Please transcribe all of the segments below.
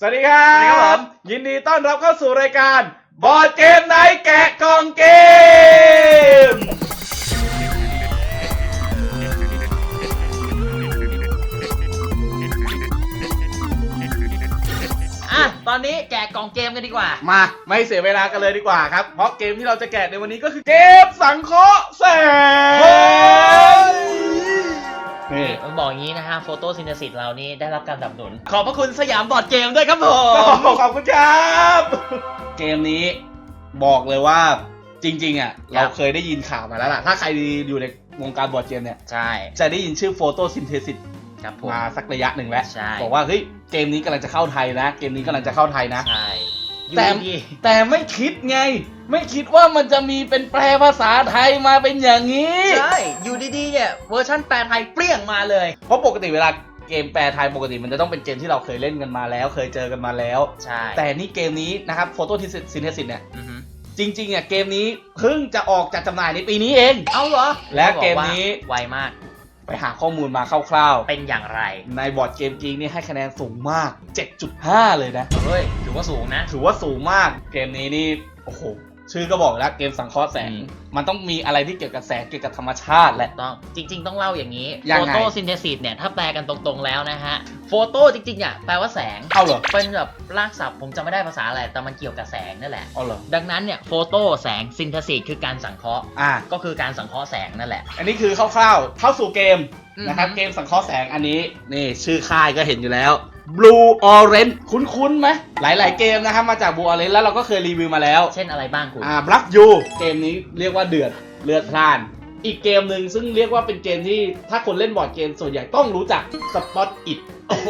สวัสดีครับ สวัสดีครับผม ยินดีต้อนรับเข้าสู่รายการบอร์ดเกมไนท์แกะกล่องเกม อะ ตอนนี้แจกกล่องเกมกันดีกว่า มาไม่เสียเวลากันเลยดีกว่าครับ เพราะเกมที่เราจะแกะในวันนี้ก็คือเกมสังเคราะห์แสง นี่ต้องบอกอย่างนี้นะฮะโฟโตซินเทซิสเรานี่ได้รับการสนับสนุน ขอบพระคุณสยามบอร์ดเกมด้วยครับผม ขอบคุณครับ เกมนี้บอกเลยว่าจริงๆอะเราเคยได้ยินข่าวมาแล้วล่ะ ถ้าใครอยู่ในวงการบอร์ดเกมเนี่ย ใช่ จะได้ยินชื่อโฟโตซินเทซิสครับผมมาสักระยะหนึ่งแล้วใช่บอกว่าเฮ้ยเกมนี้กำลังจะเข้าไทยนะ เกมนี้กำลังจะเข้าไทยนะ ใช่ อยู่แต่ดีแต่ไม่คิดไง ไม่คิดว่ามันจะมีเป็นแปลภาษาไทยมาเป็นอย่างนี้ ๆใช่ อยู่ดีๆเนี่ยเวอร์ชันแปลไทยเปรี้ยงมาเลย เพราะปกติเวลาเกมแปลไทยปกติมันจะต้องเป็นเกมที่เราเคยเล่นกันมาแล้ว เคยเจอกันมาแล้ว ใช่แต่นี่เกมนี้นะครับโฟโตซินเทซิสเนี่ยอือฮึจริงๆอะเกมนี้เพิ่งจะออกจากจำหน่ายในปีนี้เอง เอาเหรอและเกมนี้ ไวมาก ไปหาข้อมูลมาคร่าวเป็นอย่างไรๆในบอร์ดเกมกีนี่ให้คะแนนสูงมาก 7.5 เลยนะ เฮ้ย ถือว่าสูงนะ ถือว่าสูงมาก เกมนี้นี่ โอ้โห ชื่อก็บอกแล้วเกมสังเคราะห์แสง อืม มันต้องมีอะไรที่เกี่ยวกับแสงเกี่ยวกับธรรมชาติแหละ ต้องจริง ๆ ต้องเล่าอย่างนี้ยังโฟไง โตซินเทซิสเนี่ย ถ้าแปลกันตรงๆแล้วนะฮะโฟโต้จริงๆอะแปลว่าแสง เอาเหรอเป็นแบบรากศัพท์ผมจำไม่ได้ภาษาอะไร แต่มันเกี่ยวกับแสงนั่นแหละ เอาเหรอดังนั้นเนี่ยโฟโต้แสงซินเทซิสคือการสังเคราะห์ อะก็คือการสังเคราะห์แสงนั่นแหละ อันนี้คือคร่าวๆเข้าสู่เกมอืมนะครับเกมสังเคราะห์แสงอันนี้นี่ชื่อค่ายก็เห็นอยู่แล้ว Blue Orange คุ้นๆไหมหลาย ๆ เกมนะครับมาจาก Blue Orange แล้วเราก็เคยรีวิวมาแล้ว เช่นอะไรบ้างคุณ อ่า Black You เกมนี้เรียกว่าเดือดเลือดพล่าน อีกเกมหนึ่งซึ่งเรียกว่าเป็นเกมที่ถ้าคนเล่นบอร์ดเกมส่วนใหญ่ต้องรู้จัก Spot It โอ้โห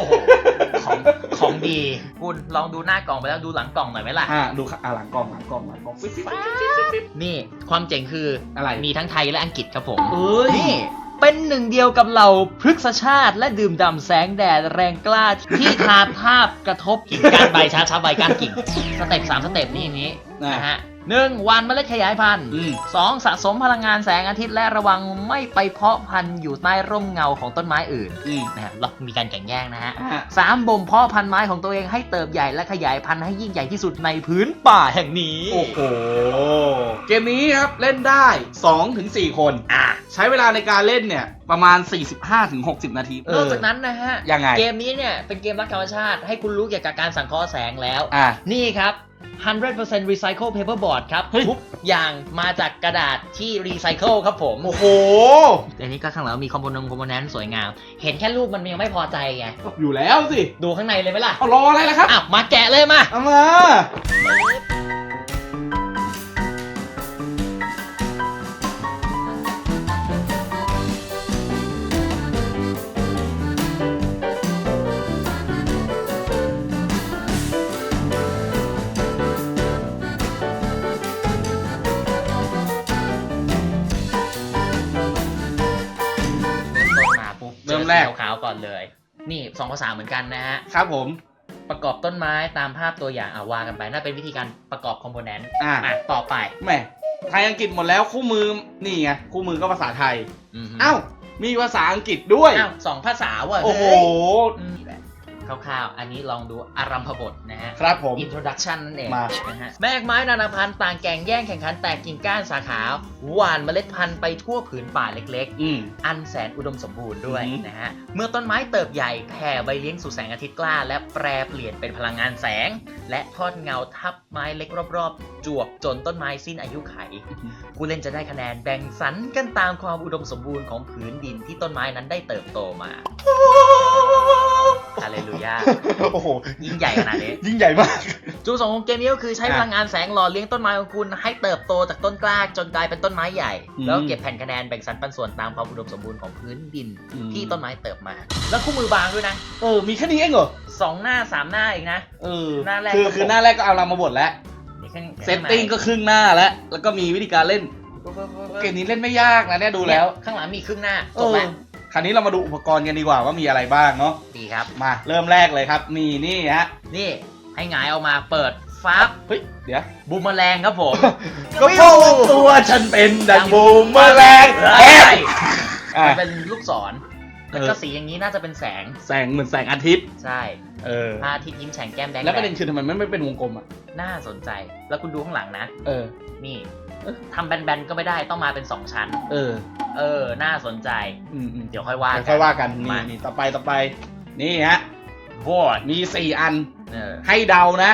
ของของดีคุณลองดูหน้ากล่องไปแล้วดูหลังกล่องหน่อยไหมล่ะ อ่าดูค่ะอ่าหลังกล้องหลังกล้องหลังกล้องปิ๊บปิ๊บปิ๊บปิ๊บปิ๊บปิ๊บ นี่ความเจ๋งคืออะไร มีทั้งไทยและอังกฤษครับผม เอ้ย นี่ เป็นหนึ่งเดียวกับเหล่าพฤกษชาติ และดื่มด่ำแสงแดดแรงกล้าที่ทาภาพกระทบกิ่งก้านใบช้าช้าใบก้านกิ่ง สเต็ปสามสเต็ปนี่อย่างนี้นะนะฮะ หนึ่งวันเมล็ดขยายพันธุ์ อืมสองสะสมพลังงานแสงอาทิตย์และระวังไม่ไปเพาะพันธุ์อยู่ใต้ร่มเงาของต้นไม้อื่นอืมนะฮะเรามีการแข่งแย่งนะฮะ อ่าสามบ่มเพาะพันธุ์ไม้ของตัวเองให้เติบใหญ่และขยายพันธุ์ให้ยิ่งใหญ่ที่สุดในพื้นป่าแห่งนี้โอ้โห เกมนี้ครับเล่นได้2-4คน อะ ใช้เวลาในการเล่นเนี่ย ประมาณ 45-60 นาทีนอกจากนั้นนะฮะ ยังไง เกมนี้เนี่ยเป็นเกมรักธรรมชาติให้คุณรู้เกี่ยวกับการสังเคราะห์แสงแล้ว อะ นี่ครับ 100% recycle paperboard ครับ เฮ้ย ทุกอย่างมาจากกระดาษที่รีไซเคิลครับผมโอ้โห อันนี้ก็ข้างหลังมีคอมโพนงคอมโพแนนต์สวยงาม เห็นแค่รูปมันยังไม่พอใจไง อยู่แล้วสิดูข้างในเลยไหมล่ะ เอารออะไรล่ะครับอ้าวมาแกะเลยมา เอามา แรกจอสีขาวๆก่อนเลย นี่สองภาษาเหมือนกันนะฮะ ครับผม ประกอบต้นไม้ตามภาพตัวอย่างอะว่ากันไปน่าเป็นวิธีการประกอบคอมโพเนนต์อะอะต่อไปแหมไทยอังกฤษหมดแล้วคู่มือนี่ไงคู่มือก็ภาษาไทยมฮึเอ้ามีภาษาอังกฤษด้วย อ้าวสองภาษาว่ะโอ้โห เฮ้ยอืม คร่าวๆ อันนี้ลองดูอารัมพบทนะฮะ ครับผม introduction นั่นเองมานะฮะ แม่กไม้นานาพันธุ์ต่างแก่งแย่งแข่งขันแตกกิ่งก้านสาขา หว่านเมล็ดพันธุ์ไปทั่วผืนป่าเล็กอืม ๆ อันแสนอุดมสมบูรณ์ด้วยอือหือ นะฮะ เมื่อต้นไม้เติบใหญ่แผ่ใบเลี้ยงสู่แสงอาทิตย์กล้า และแปรเปลี่ยนเป็นพลังงานแสง และทอดเงาทับไม้เล็กรอบๆ จวบจนต้นไม้สิ้นอายุไข ผู้เล่นจะได้คะแนนแบ่งสรรกันตามความอุดมสมบูรณ์ของผืนดินที่ต้นไม้นั้นได้เติบโตมา ฮาเลลูยาโอ้โห ยิ่งใหญ่ขนาดนี้ ยิ่งใหญ่มาก จุดประสงค์ของเกมนี้ก็คือใช้อะพลังงานแสงหล่อเลี้ยงต้นไม้ของคุณ ให้เติบโตจากต้นกล้าจนกลายเป็นต้นไม้ใหญ่อืมแล้วเก็บแผ่นคะแนนแบ่งสรรปันส่วนตามความอุดมสมบูรณ์ของพื้นดินอืมที่ต้นไม้เติบมา แล้วคู่มือบางด้วยนะ เออ มีแค่นี้เองเหรอสองหน้าสามหน้าเองนะ เออ หน้าแรกคือก็คือหน้าแรกก็เอาเรามาบดแล้วนี่ข้างเซตติ้งก็ครึ่งหน้าแล้ว แล้วก็มีวิธีการเล่น เกมนี้เล่นไม่ยากนะเนี่ยดูแล้ว ข้างหลังมีครึ่งหน้าเอจบอแล้วค ราวนี้เรามาดูอุปกรณ์กันดีกว่าว่ามีอะไรบ้างเนาะดีครับ มาเริ่มแรกเลยครับ มีนี่ฮะนี่ให้หงายออกมาเปิดฟับเฮ้ยเดี๋ยวบูมเมอแรงครับผม ก็เพราะว่าตัวฉันเป็นดังบูมเมอร์แรงเอ้เอ๊ะยอะมันเป็นลูกศรแล้วก็สีอย่างนี้น่าจะเป็นแสงแสงเหมือนแสงอาทิตย์ใช่เออพระอาทิตย์ยิ้มแฉ่งแก้มแดงแล้วประเด็นคือทำไมมันไม่เป็นวงกลมอะน่าสนใจแล้วคุณดูข้างหลังนะ เออ นี่ ทำแบนๆก็ไม่ได้ต้องมาเป็นสองชั้น เออ เออ น่าสนใจ อืมอืมเดี๋ยวค่อยว่าเดี๋ยวค่อยว่ากันนี่มานี่ต่อไปต่อไป นี่ฮะบอร์ดมีสี่อันเออ ให้เดานะ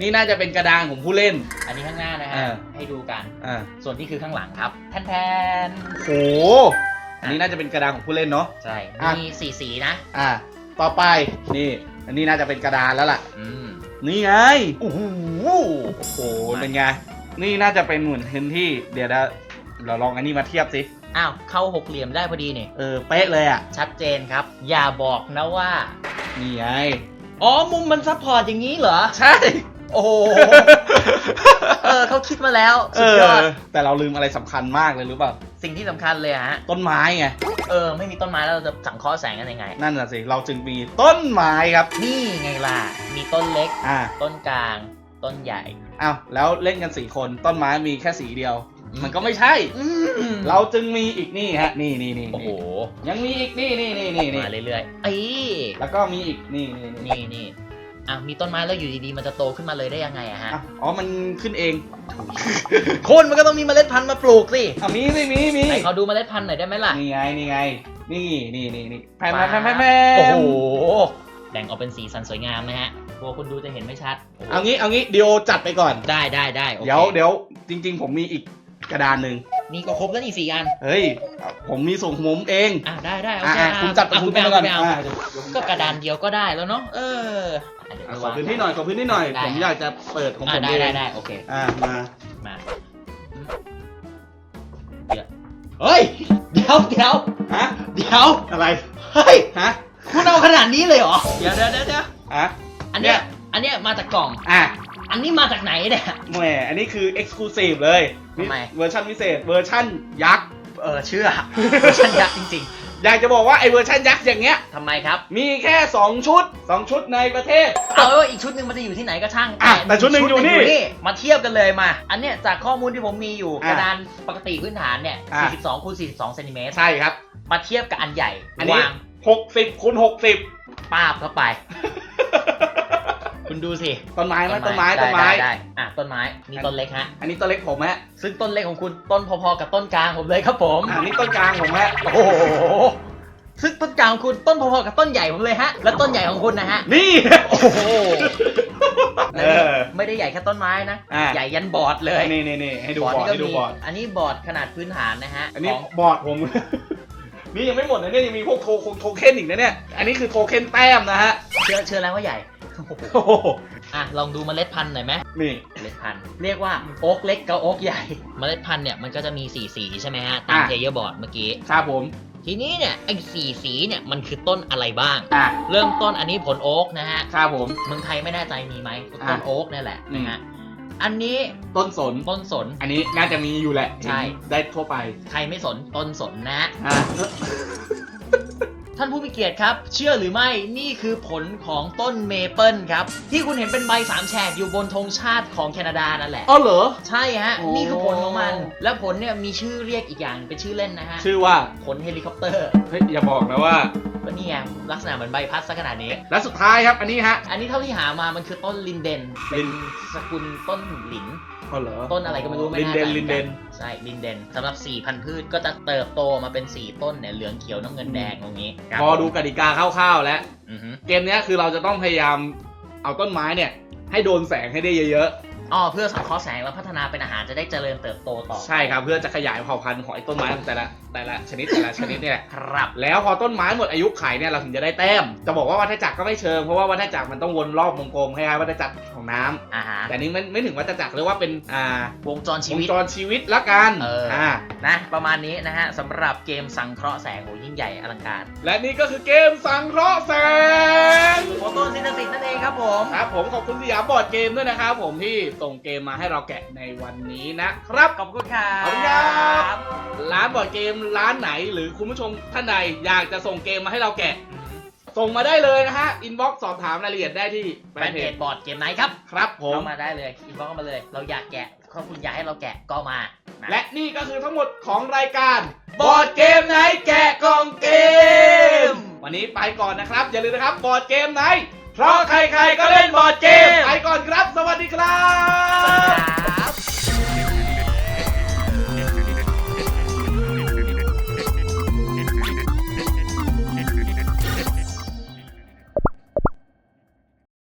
นี่น่าจะเป็นกระดานของผู้เล่น อันนี้ข้างหน้านะฮะเออให้ดูกัน อ่าส่วนที่คือข้างหลังครับแทนแทนโหอันนี้น่าจะเป็นกระดานของผู้เล่นเนาะใช่ อะ มีสีสีนะ อ่า ต่อไปนี่ อันนี้น่าจะเป็นกระดานแล้วล่ะ อืม นี่ไงโอ้โหโอ้โหเป็นไง นี่น่าจะเป็นเหมือนพื้นที่เดี๋ยวเราเราลองอันนี้มาเทียบสิ อ้าว เข้าหกเหลี่ยมได้พอดีนี่เออ เป๊ะเลยอะ ชัดเจนครับ อย่าบอกนะว่า นี่ไง อ๋อ มุมมันซัพพอร์ตอย่างนี้เหรอ ใช่ โอ้โห เออเขาคิดมาแล้วเอสุดอยอดแต่เราลืมอะไรสำคัญมากเลยรู้เปล่าสิ่งที่สำคัญเลยอะฮะ ต้นไม้ไง เออ ไม่มีต้นไม้แล้วเราจะสังเคราะห์แสงกันยังไง นั่นน่ะสิ เราจึงมีต้นไม้ครับ นี่ไงล่ะ มีต้นเล็ก อ่า ต้นกลาง ต้นใหญ่ อ้าวแล้วเล่นกันสี่คนต้นไม้มีแค่สีเดียวอืมมันก็ไม่ใช่อืมเราจึงมีอีกนี่ฮะ นี่นี่นี่โอ้โห ยังมีอีกนี่นี่นี่นี่นี่มาเรื่อยๆเอ้ยแล้วก็มีอีกนี่นี่นี่นี่นี่อะมีต้นไม้แล้วอยู่ดีๆ มันจะโตขึ้นมาเลยได้ยังไงอะฮะอะอ๋อ มันขึ้นเอง คนมันก็ต้องมีเมล็ดพันธุ์มาปลูกสิอะมีสิมีมีไหนขอดูเมล็ดพันธุ์หน่อยได้ไหมล่ะ นี่ไง นี่ไง นี่นี่นี่นี่แพมฟ้าแพมแพมแพมโอ้โห แบ่งออกเป็นสีสันสวยงามนะฮะก ลัวคุณดูจะเห็นไม่ชัดโโหเอางี้เอางี้เดี๋ยวจัดไปก่อน ได้ได้ได้โอคเดี๋ยวเดี๋ยวจริง ๆ ผมมีอีกกระดานหนึ่งนี่ก็ครบแล้วนี่สี่อัน เฮ้ย ผมมีส่งผมเอง อะได้ได้โออะเคอะอะคุณจัดไปอะคุณไปไปเอาก่อนไปเอาอะก็กระดานเดียวก็ได้แล้วเนาะเอออะเดี๋ยวอะไปขอวาง พื้นที่หน่อยขอพื้นที่หน่อย ได้ ผมอยากจะเปิดของอะผมได้เองได้ได้โอเคอะมา มาเดี๋ยวเฮ้ย เดี๋ยวเดี๋ยวฮะ เดี๋ยวอะไร เฮ้ย ฮะ คุณเอาขนาดนี้เลยเหรอ เดี๋ยวเดี๋ยวเดี๋ยวเดี๋ยวอะ อันเนี้ย อันเนี้ยมาจากกล่อง อะอันนี้มาจากไหนเนี่ย แหมอันนี้คือ exclusive เลยทำไม เวอร์ชันพิเศษเวอร์ชันยักษ์เออเชื่อ ฉันยักษ์จริงอยากจะบอกว่าไอเวอร์ชันยักษ์อย่างเงี้ย ๆทำไมครับ มีแค่ 2 ชุด 2 ชุดในประเทศ เอาไว้ว่าอีกชุดหนึ่งมันจะอยู่ที่ไหนก็ช่างอะแต่ชุดหนึ่งอยู่นี่มาเทียบกันเลยมา อันเนี้ยจากข้อมูลที่ผมมีอยู่อะกระดานปกติพื้นฐานเนี่ยอะ 42คูณ42เซนติเมตรใช่ครับ มาเทียบกับอันใหญ่อันนี้ วาง60คูณ60 ป้าบเข้าไป คุณดูสิ ต้นไม้ไหมต้นไม้ต้นไม้ด้ด้อะต้นไม้นี่ต้นเล็กฮะ อันนี้ต้นเล็กผมฮะซึ่งต้นเล็กของคุณต้นพอๆกับต้นกลางผมเลยครับผม อันนี้ต้นกลางผมฮะโอ้โหซึ่งต้นกลางของคุณต้นพอๆกับต้นใหญ่ผมเลยฮะ และต้นใหญ่ของคุณนะฮะ นี่ โอ้โหเออ ไม่ได้ใหญ่แค่ต้นไม้นะ อะ ใหญ่ยันบอร์ดเลยนี่นี่นี่ให้ดูบอร์ดนี่ก็ให้ดูมีบอร์ดอันนี้บอร์ดขนาดพื้นฐานนะฮะอันนี้ของบอร์ดผม นี่ยังไม่หมดนะเนี่ยยังมีพวกโทโคโทเค็นอีกนะเนี่ยอันนี้คือโทเค็นแต้มนะฮะ เชื่อเชื่อแล้วว่าใหญ่ โอ้โหอะลองดูเมล็ดพันธุ์หน่อยไหมนี่ เมล็ดพันธุ์เรียกว่าโอ๊กเล็กกับโอ๊กใหญ่ เมล็ดพันธุ์เนี่ยมันก็จะมีสีสีใช่ไหมฮะตามอะ เพลเยอร์บอร์ดเมื่อกี้ ครับผม ทีนี้เนี่ยไอ้สีสีเนี่ยมันคือต้นอะไรบ้าง อะเริ่มต้นอันนี้ผลโอ๊กนะฮะครับผม เมืองไทยไม่แน่ใจมีไหมต้นอะ โอ๊กเนี่ยแหละอืมนะฮะอันนี้ต้นสน ต้นสน อันนี้น่าจะมีอยู่แหละใช่ได้ทั่วไปใครไม่สนต้นสนนะฮะอะ ท่านผู้มีเกียรติครับ เชื่อหรือไม่นี่คือผลของต้นเมเปิลครับ ที่คุณเห็นเป็นใบสามแฉกอยู่บนธงชาติของแคนาดานั่นแหละ อ๋อเหรอ ใช่ฮะ โอ้ นี่คือผลของมัน และผลเนี่ยมีชื่อเรียกอีกอย่างเป็นชื่อเล่นนะฮะ ชื่อว่าผลเฮลิคอปเตอร์เฮ้ยอย่าบอกนะว่า ก็นี่ไงลักษณะเหมือนใบพัดซะขนาดนี้ และสุดท้ายครับอันนี้ฮะ อันนี้เท่าที่หามามันคือต้นลินเดนลิเป็นนสกุลต้นหลิน อ๋อเหรอต้นอะไรก็ไม่รู้ไม่ลินแน่เดใจนลินเดน ใช่ลินเดนสำหรับ4,000พืชก็จะเติบโตมาเป็น 4 ต้นเนี่ยเหลืองเขียวน้ำเงินแดงตรงนี้ครับพอดูกติกาคร่าวๆแล้ว อือฮึเกมเนี้ยคือเราจะต้องพยายามเอาต้นไม้เนี่ย ให้โดนแสงให้ได้เยอะ อ๋อเพื่อสังเคราะห์แสงแล้วพัฒนาเป็นอาหารจะได้เจริญเติบโตต่อๆใช่ครับเพื่อจะขยายเผ่าพันธุ์ของไอ้ต้นไม้แต่ละแต่ละชนิดแต่ละชนิดเนี่ยครับ แล้วพอต้นไม้หมดอายุไขเนี่ยเราถึงจะได้แต้ม จะบอกว่าวัฏจักรก็ไม่เชิงเพราะว่าวัฏจักรมันต้องวนรอบวงกลมคล้ายๆวัฏจักรของน้ำอาหารแต่นี้ไม่ไม่ถึงวัฏจักรเรียกว่าเป็นอ่าวงจรชีวงวิตจรชีวิตละกันเอออ่นะประมาณนี้นะฮะสำหรับเกมสังเคราะห์แสงโหยิ่งใหญ่อลังการและนี่ก็คือเกมสังเคราะห์แสง โฟโตซินเทซิสนั่นเองครับผม ครับผมขอบคุณสยามบอร์ดเกมด้วยนะครับผมที่ส่งเกมมาให้เราแกะในวันนี้นะครับ ขอบคุณครับขอบคุณครับร้านบอร์ดเกมร้านไหนหรือคุณผู้ชมท่านใดอยากจะส่งเกมมาให้เราแกะ ส่งมาได้เลยนะฮะอินบ็อกซ์สอบถามรายละเอียดได้ที่แฟนเพจบอร์ดเกมไหนครับครับผมมาได้เลยอินบ็อกซ์มาเลย เราอยากแกะขอบคุณอยากให้เราแกะก็มาและนี่ก็คือทั้งหมดของรายการบอร์ดเกมไหนแกะกล่องเกม วันนี้ไปก่อนนะครับ อย่าลืมนะครับบอร์ดเกมไหน เพราะใครๆก็เล่นบอร์ดเกมไปก่อนครับ สวัสดีครับ